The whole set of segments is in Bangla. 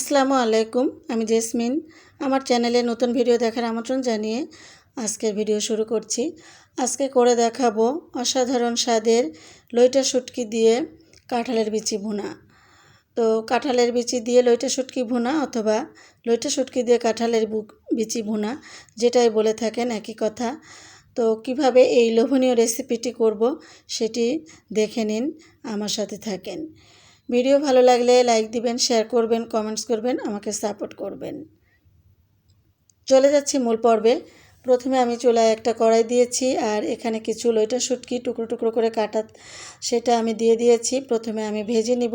আসসালামু আলাইকুম, আমি জেসমিন। আমার চ্যানেলে নতুন ভিডিও দেখার আমন্ত্রণ জানিয়ে আজকের ভিডিও শুরু করছি। আজকে করে দেখাবো অসাধারণ স্বাদের লইটা শুটকি দিয়ে কাঁঠালের বিচি ভুনা। তো কাঁঠালের বিচি দিয়ে লইটা শুটকি ভুনা অথবা লইটা শুটকি দিয়ে কাঁঠালের বিচি ভুনা, যেটাই বলে থাকেন একই কথা। তো কীভাবে এই লোভনীয় রেসিপিটি করব সেটি দেখে নিন, আমার সাথে থাকেন। ভিডিও ভালো লাগলে লাইক দিবেন শেয়ার করবেন কমেন্টস করবেন, আমাকে সাপোর্ট করবেন। চলে যাচ্ছি মূল পর্বে। প্রথমে আমি চুলায় একটা কড়াই দিয়েছি আর এখানে কিছু লইটা শুটকি টুকরো টুকরো করে কাটা সেটা আমি দিয়ে দিয়েছি। প্রথমে আমি ভেজে নিব।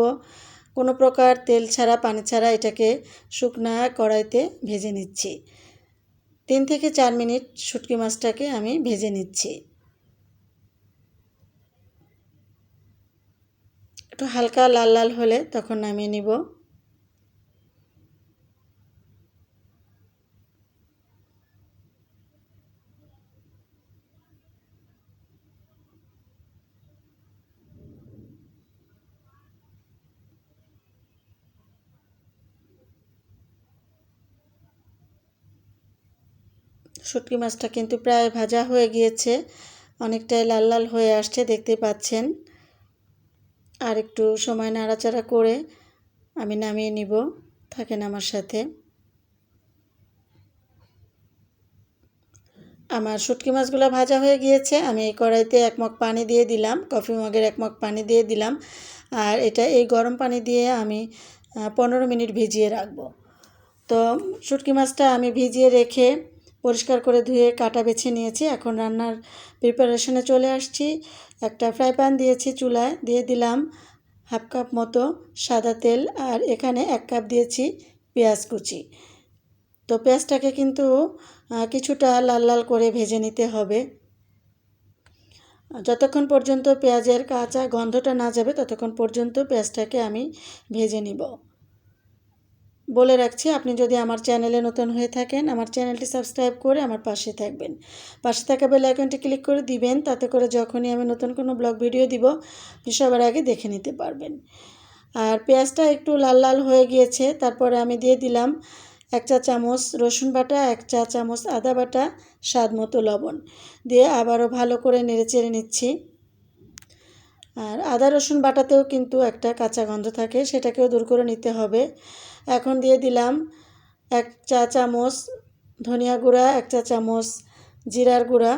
কোনো প্রকার তেল ছাড়া, পানি ছাড়া এটাকে শুকনা কড়াইতে ভেজে নিচ্ছি। তিন থেকে চার মিনিট শুটকি মাছটাকে আমি ভেজে নিচ্ছি। একটু হালকা লাল লাল হলে তখন নামিয়ে নিব। শুটকি মাছটা কিন্তু প্রায় ভাজা হয়ে গিয়েছে, অনেকটাই লাল লাল হয়ে আসছে, দেখতে পাচ্ছেন। আর একটু সময় নাড়াচাড়া করে আমি নামিয়ে নিব। থাকেন আমার সাথে। আমার শুটকি মাছগুলো ভাজা হয়ে গিয়েছে। আমি এই কড়াইতে এক মগ পানি দিয়ে দিলাম, কফি মগের এক মগ পানি দিয়ে দিলাম। আর এটা এই গরম পানি দিয়ে আমি পনেরো মিনিট ভিজিয়ে রাখব। তো শুটকি মাছটা আমি ভিজিয়ে রেখে পরিষ্কার করে ধুয়ে কাটা বেছে নিয়েছি। এখন রান্নার প্রিপারেশনে চলে আসছি। একটা ফ্রাই প্যান দিয়েছি চুলায়, দিয়ে দিলাম হাফ কাপ মতো সাদা তেল আর এখানে এক কাপ দিয়েছি পেঁয়াজ কুচি। তো পেঁয়াজটাকে কিন্তু কিছুটা লাল লাল করে ভেজে নিতে হবে। যতক্ষণ পর্যন্ত পেঁয়াজের কাঁচা গন্ধটা না যাবে, ততক্ষণ পর্যন্ত পেঁয়াজটাকে আমি ভেজে নিব। বলে রাখছি, আপনি যদি আমার চ্যানেলে নতুন হয়ে থাকেন, আমার চ্যানেলটি সাবস্ক্রাইব করে আমার পাশে থাকবেন। পাশে থাকা বেল আইকনটি ক্লিক করে দিবেন, তাতে করে যখনই আমি নতুন কোনো ব্লগ ভিডিও দিব সবার আগে দেখে নিতে পারবেন। আর পেঁয়াজটা একটু লাল লাল হয়ে গিয়েছে, তারপরে আমি দিয়ে দিলাম এক চা চামচ রসুন বাটা, এক চা চামচ আদা বাটা, স্বাদ মতো লবণ। দিয়ে আবারও ভালো করে নেড়ে চেড়ে নিচ্ছি। আর আদা রসুন বাটাতেও কিন্তু একটা কাঁচা গন্ধ থাকে, সেটাকেও দূর করে নিতে হবে। এখন দিয়ে দিলাম এক চা চামচ ধনিয়া গুঁড়া, এক চা চামচ জিরার গুঁড়া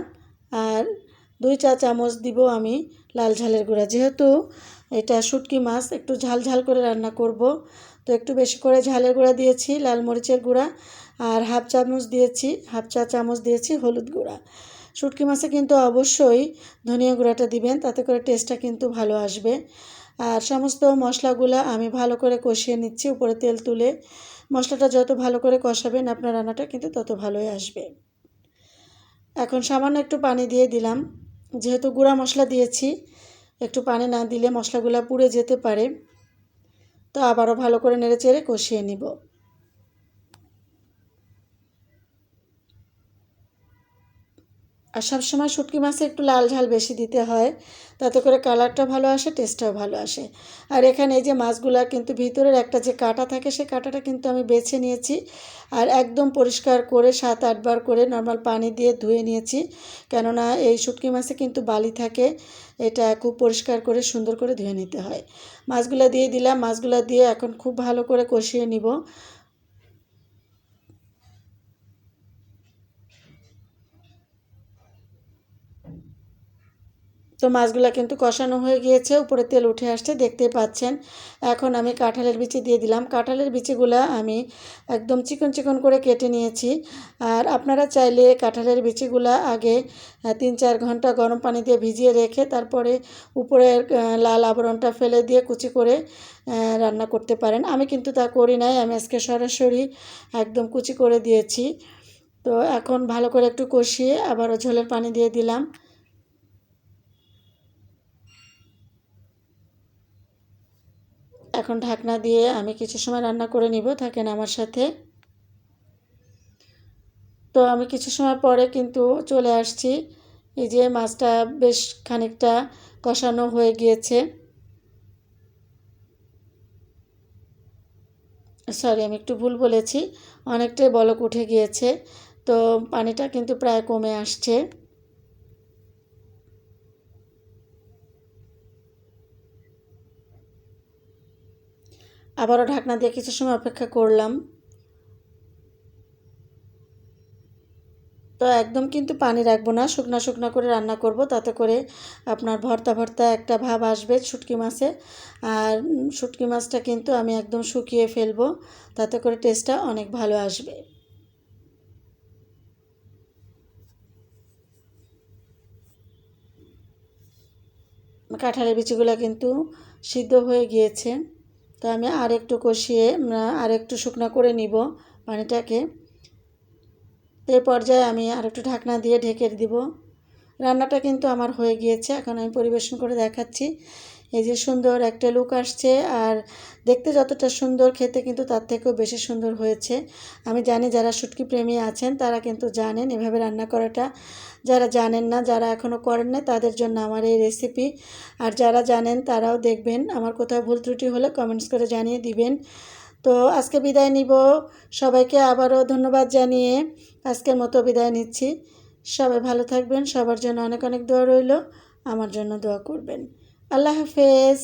আর দুই চা চামচ দিব আমি লাল ঝালের গুঁড়া। যেহেতু এটা শুটকি মাছ, একটু ঝাল ঝাল করে রান্না করব। তো একটু বেশি করে ঝালের গুঁড়া দিয়েছি, লাল মরিচের গুঁড়া আর হাফ চামচ দিয়েছি, হাফ চা চামচ দিয়েছি হলুদ গুঁড়া। শুটকি মাছে কিন্তু অবশ্যই ধনিয়া গুঁড়াটা দিবেন, তাতে করে টেস্টটা কিন্তু ভালো আসবে। আর সমস্ত মশলাগুলো আমি ভালো করে কষিয়ে নিচ্ছি, উপরে তেল তুলে। মশলাটা যত ভালো করে কষাবেন আপনার রান্নাটা কিন্তু তত ভালোই আসবে। এখন সামান্য একটু পানি দিয়ে দিলাম। যেহেতু গুঁড়া মশলা দিয়েছি, একটু পানি না দিলে মশলাগুলো পুড়ে যেতে পারে। তো আবারও ভালো করে নেড়ে চেড়ে কষিয়ে নিব। আর সবসময় শুটকি মাছে একটু লাল ঝাল বেশি দিতে হয়, তাতে করে কালারটা ভালো আসে টেস্টটাও ভালো আসে। আর এখানে এই যে মাছগুলা কিন্তু ভিতরের একটা যে কাটা থাকে, সে কাটাটা কিন্তু আমি বেছে নিয়েছি আর একদম পরিষ্কার করে সাত আটবার করে নর্মাল পানি দিয়ে ধুয়ে নিয়েছি। কেননা এই শুটকি মাছে কিন্তু বালি থাকে, এটা খুব পরিষ্কার করে সুন্দর করে ধুয়ে নিতে হয়। মাছগুলা দিয়ে দিলাম, মাছগুলা দিয়ে এখন খুব ভালো করে কষিয়ে নিব। তো মাছগুলো কিন্তু কষানো হয়ে গিয়েছে, উপরে তেল উঠে আসছে, দেখতেই পাচ্ছেন। এখন আমি কাঁঠালের বিচি দিয়ে দিলাম। কাঁঠালের বিচিগুলো আমি একদম চিকন চিকন করে কেটে নিয়েছি। আর আপনারা চাইলে কাঁঠালের বিচিগুলো আগে তিন চার ঘণ্টা গরম পানি দিয়ে ভিজিয়ে রেখে তারপরে উপরের লাল আবরণটা ফেলে দিয়ে কুচি করে রান্না করতে পারেন। আমি কিন্তু তা করি নাই, আমি আজকে সরাসরি একদম কুচি করে দিয়েছি। তো এখন ভালো করে একটু কষিয়ে আবারও ঝোলের পানি দিয়ে দিলাম। এখন ঢাকনা দিয়ে আমি কিছু সময় রান্না করে নিব, থাকেন আমার সাথে। তো আমি কিছু সময় পরে কিন্তু চলে আসছি। এই যে মাছটা বেশ খানিকটা কষানো হয়ে গিয়েছে। সরি, আমি একটু ভুল বলেছি, অনেকটাই বলক উঠে গিয়েছে, তো পানিটা কিন্তু প্রায় কমে আসছে। আবারও ঢাকনা দিয়ে কিছু সময় অপেক্ষা করলাম। তো একদম কিন্তু পানি রাখব না, শুকনা শুকনা করে রান্না করব, তাতে করে আপনার ভর্তা ভর্তা একটা ভাব আসবে শুটকি মাছে। আর শুটকি মাছটা কিন্তু আমি একদম শুকিয়ে ফেলব, তাতে করে টেস্টটা অনেক ভালো আসবে। কাঁঠালের বিচিগুলো কিন্তু সিদ্ধ হয়ে গিয়েছে। তো আমি আর একটু কষিয়ে আর একটু শুকনা করে নিব পানিটাকে। এই পর্যায়ে আমি আর একটু ঢাকনা দিয়ে ঢেকে দিব। রান্নাটা কিন্তু আমার হয়ে গিয়েছে, এখন আমি পরিবেশন করে দেখাচ্ছি। এই যে সুন্দর একটা লুক আসছে আর দেখতে যতটা সুন্দর, খেতে কিন্তু তার থেকেও বেশি সুন্দর হয়েছে। আমি জানি যারা শুটকি প্রেমী আছেন, তারা কিন্তু জানেন এভাবে রান্না করাটা। যারা জানেন না, যারা এখনও করেন না তাদের জন্য আমার এই রেসিপি আর যারা জানেন, তারাও দেখবেন আমার কোথাও ভুল ত্রুটি হলে কমেন্টস করে জানিয়ে দিবেন। তো আজকে বিদায় নিব। সবাইকে আবারও ধন্যবাদ জানিয়ে আজকের মতো বিদায় নিচ্ছি। সবাই ভালো থাকবেন। সবার জন্য অনেক অনেক দোয়া রইল। আমার জন্য দোয়া করবেন। আল্লাহ হাফেজ।